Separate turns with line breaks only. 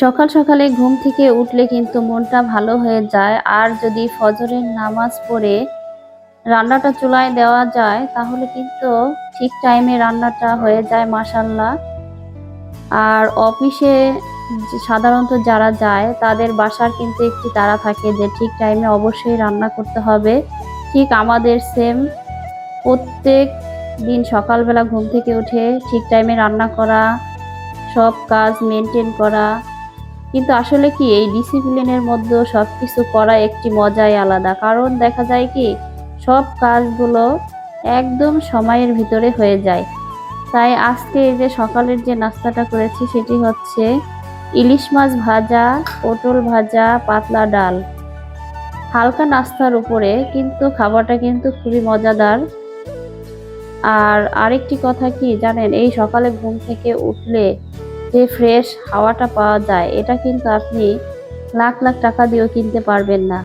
সকাল সকালে ঘুম থেকে উঠলে কিন্তু মনটা ভালো হয়ে যায়। আর যদি ফজরের নামাজ পড়ে রান্নাটা চুলায় দেওয়া যায়, তাহলে কিন্তু ঠিক টাইমে রান্নাটা হয়ে যায় মাসাল্লাহ আর অফিসে সাধারণত যারা যায়, তাদের বাসার কিন্তু একটি তারা থাকে যে ঠিক টাইমে অবশ্যই রান্না করতে হবে। ঠিক আমাদের সেম প্রত্যেক দিন সকালবেলা ঘুম থেকে উঠে ঠিক টাইমে রান্না করা, সব কাজ মেনটেন করা কিন্তু আসলে কি, এই ডিসিপ্লিনের মধ্যে সব কিছু করা একটি মজাই আলাদা। কারণ দেখা যায় কি, সব কাজগুলো একদম সময়ের ভিতরে হয়ে যায়। তাই আজকে যে সকালের যে নাস্তাটা করেছি, সেটি হচ্ছে ইলিশ মাছ ভাজা, পটল ভাজা, পাতলা ডাল। হালকা নাস্তার উপরে কিন্তু খাবারটা কিন্তু খুবই মজাদার। আর আরেকটি কথা কি, জানেন, এই সকালে ঘুম থেকে উঠলে যে ফ্রেশ হাওয়াটা পাওয়া যায়, এটা কিন্তু আপনি লাখ লাখ টাকা দিয়েও কিনতে পারবেন না।